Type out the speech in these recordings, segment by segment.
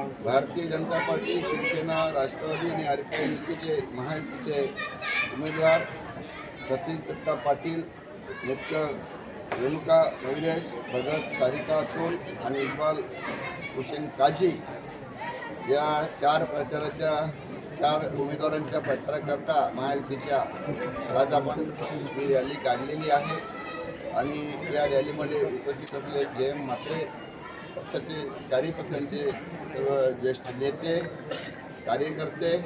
Bharatiya Janata party Shiv Sena Rashtrawadi आणि आरपीआयचे महायुतीचे उमेदवार सतीश दत्ता पाटील मुख्य रेणुका नविरेश भगत सारिका अतुल आणि इक्बाल हुसेन काझी या चार प्रचाराच्या चार उमेदवारांच्या प्रचाराकरता महायुतीच्या आज आपण ही रॅली काढलेली आहे. आणि या रॅलीमध्ये उपस्थित असलेले जे एम म्हात्रे पक्षाचे चारही पक्षांचे सर्व ज्येष्ठ नेते कार्यकर्ते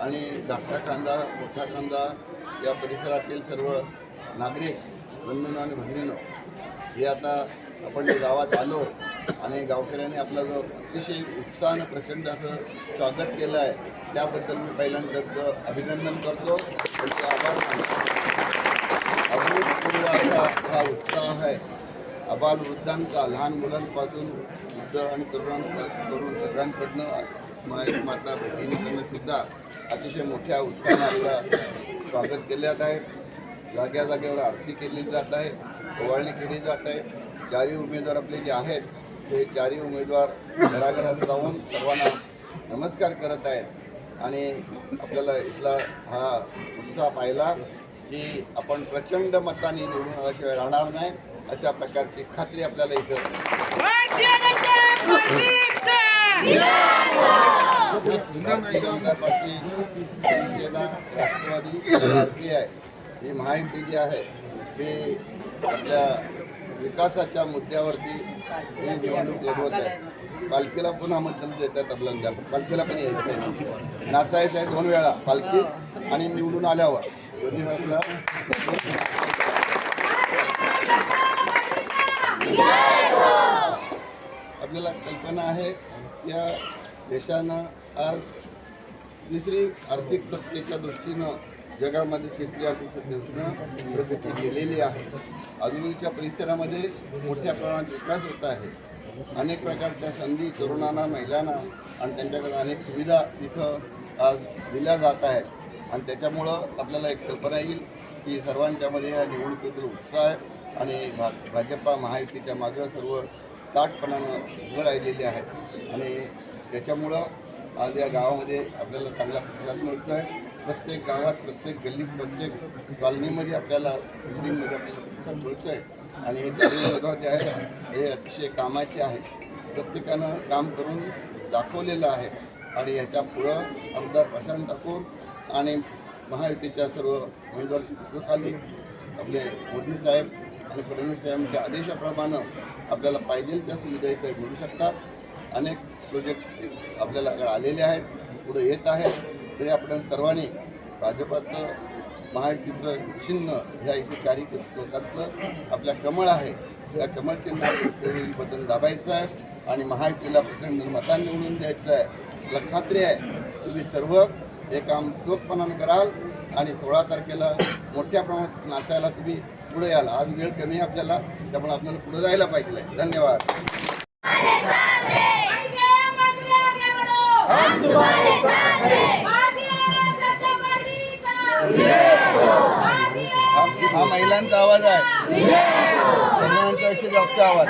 आणि धाकटा कांदा मोठा कांदा या परिसरातील सर्व नागरिक बंधूंनो आणि भगिनींनो हे आता आपण गावात आलो आणि गावकऱ्यांनी आपला जो अतिशय उत्साहानं प्रचंड असं स्वागत केलं आहे त्याबद्दल मी पहिल्यांदाचं अभिनंदन करतो. त्यांचे आभार मानतो. अभूतपूर्व असा हा उत्साह आहे. आबाल वृद्धांचा लहान मुलांपासून वृद्ध आणि तरुणांपासून तरुण सगळ्यांकडनं माय माता भगिनीकडनं सुद्धा अतिशय मोठ्या उत्साहाने आपला स्वागत केले जात आहे. जाग्या जागेवर आरती केली जात आहे. ओवाळणी केली जात आहे. चारही उमेदवार आपले जे आहेत ते चारही उमेदवार घराघरात जाऊन सर्वांना नमस्कार करत आहेत. आणि आपल्याला इथला हा उत्साह पाहिला की आपण प्रचंड मताने निवडून आल्याशिवाय राहणार नाही. अशा प्रकारची खात्री आपल्याला इथं पार्टी शिवसेना राष्ट्रवादी राष्ट्रीय आहे ही महायुती जी आहे ती आपल्या विकासाच्या मुद्द्यावरती ही निवडणूक लढवत आहे. पालखीला पुन्हा मतदान देतात आपल्याला. पालखीला पण यायचं आहे. नाचायचं आहे दोन वेळा पालखी आणि निवडून आल्यावर. दोन्ही वेळेला आपल्याला कल्पना आहे या देशानं आज तिसरी आर्थिक सत्तेच्या दृष्टीनं जगामध्ये तिसरी आर्थिक सत्तेनं दृष्टीनं प्रगती केलेली आहे. आजूबाजूच्या परिसरामध्ये मोठ्या प्रमाणात विकास होत आहे. अनेक प्रकारच्या संधी तरुणांना महिलांना आणि त्यांच्याकडे अनेक सुविधा इथं आज दिल्या जात आहेत. आणि त्याच्यामुळं आपल्याला एक कल्पना येईल की सर्वांच्यामध्ये या निवडणुकीतील उत्साह आहे आणि भा भाजपा महायुतीच्या मागं सर्व ताटपणानं उभं राहिलेले आहेत. आणि त्याच्यामुळं आज या गावामध्ये आपल्याला चांगला प्रतिसाद मिळतो आहे प्रत्येक गावात प्रत्येक गल्लीत प्रत्येक कॉलनीमध्ये आपल्याला बिल्डिंगमध्ये आपल्याला प्रतिसाद मिळतो आहे आणि हे चारही जे आहेत हे अतिशय कामाचे आहेत. प्रत्येकानं काम करून दाखवलेलं आहे. आणि ह्याच्या पुढं आमदार प्रशांत ठाकूर आणि महायुतीच्या सर्व उमेदवार नेतृत्वाखाली आपले मोदी साहेब आणि फडणवीस साहेबांच्या आदेशाप्रमाणे आपल्याला पाहिजे त्या सुविधा इथे मिळू शकतात. अनेक प्रोजेक्ट आपल्याला आलेले आहेत पुढे येत आहेत तरी आपण सर्वांनी भाजपाचं महायुतीचं चिन्ह ह्या इथे चारी लोकांचं आपल्या कमळ आहे. त्या कमळ चिन्हावरील बटन दाबायचं आहे आणि महायुतीला प्रचंड मतांनी निवडून द्यायचं आहे. मला खात्री आहे. तुम्ही सर्व हे काम चोखपणानं कराल आणि सोळा तारखेला मोठ्या प्रमाणात नाचायला तुम्ही पुढे याल. आज वेळ कमी आहे आपल्याला त्यामुळे आपल्याला पुढे जायला पाहिजे. धन्यवाद. हैं महिलांचा आवाज आहे. तरुणांचा पेक्षा जास्त आवाज.